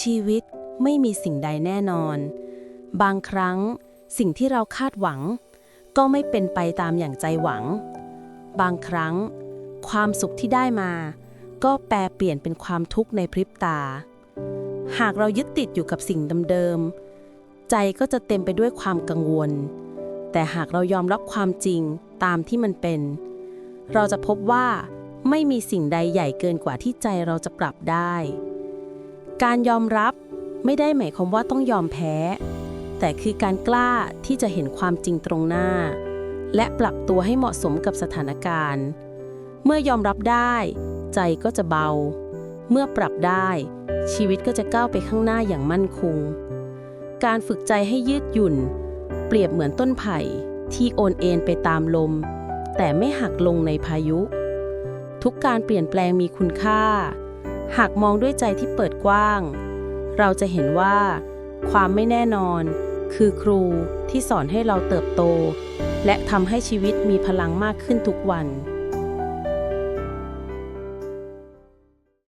ชีวิตไม่มีสิ่งใดแน่นอน บางครั้งสิ่งที่เราคาดหวัง ก็ไม่เป็นไปตามอย่างใจหวัง บางครั้ง ความสุขที่ได้มา ก็แปรเปลี่ยนเป็นความทุกข์ในพริบตา หากเรายึดติดอยู่กับสิ่งเดิมๆ ใจก็จะเต็มไปด้วยความกังวล แต่หากเรายอมรับความจริงตามที่มันเป็น เราจะพบว่าไม่มีสิ่งใดใหญ่เกินกว่าที่ใจเราจะปรับได้ การยอมรับไม่ได้หมายความว่าต้องยอมแพ้ แต่คือการกล้าที่จะเห็นความจริงตรงหน้า และปรับตัวให้เหมาะสมกับสถานการณ์ เมื่อยอมรับได้ ใจก็จะเบา เมื่อปรับได้ ชีวิตก็จะก้าวไปข้างหน้าอย่างมั่นคง การฝึกใจให้ยืดหยุ่น เปรียบเหมือนต้นไผ่ที่โอนเอ็นไปตามลม แต่ไม่หักลงในพายุ ทุกการเปลี่ยนแปลงมีคุณค่า หากมองด้วยใจที่เปิดกว้าง เราจะเห็นว่า ความไม่แน่นอน คือครูที่สอนให้เราเติบโต และทำให้ชีวิตมีพลังมากขึ้นทุกวัน